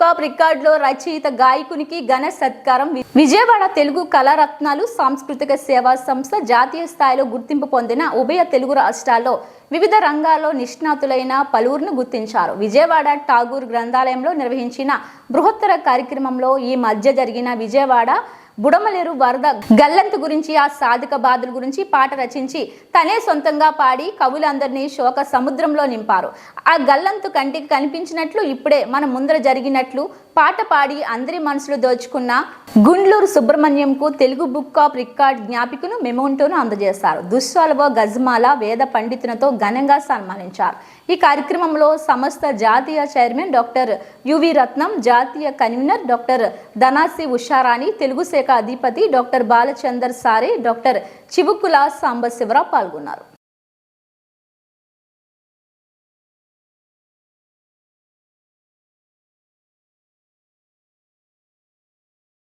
Of రికార్డులో రచయిత గాయకునికి ఘన సత్కారం. విజయవాడ తెలుగు కళారత్నాలు సాంస్కృతిక సేవా సంస్థ జాతీయ స్థాయిలో గుర్తింపు పొందిన ఉభయ తెలుగు రాష్ట్రాల్లో వివిధ రంగాల్లో నిష్ణాతులైన పలువురును గుర్తించారు. విజయవాడ ఠాగూర్ గ్రంథాలయంలో నిర్వహించిన బృహత్తర కార్యక్రమంలో ఈ మధ్య జరిగిన విజయవాడ బుడమలేరు వరద గల్లంతు గురించి ఆ సాధక బాధల గురించి పాట రచించి తనే సొంతంగా పాడి కవులందరినీ శోక సముద్రంలో నింపారు. ఆ గల్లంతు కంటికి కనిపించినట్లు ఇప్పుడే మన ముందర జరిగినట్లు పాట పాడి అందరి మనసులు దోచుకున్న గుండ్లూరు సుబ్రహ్మణ్యంకు తెలుగు బుక్ ఆఫ్ రికార్డ్ జ్ఞాపికను మెమోంటోను అందజేశారు. దుశ్వాలవ గజ్మాల వేద పండితునితో ఘనంగా సన్మానించారు. ఈ కార్యక్రమంలో సంస్థ జాతీయ చైర్మన్ డాక్టర్ యువి రత్నం జాతీయ కన్వీనర్ డాక్టర్ ధనాసి ఉషారాణి తెలుగు శాఖ అధిపతి డాక్టర్ బాలచందర్ సారే డాక్టర్ చివుకుల సాంబశివరావు పాల్గొన్నారు.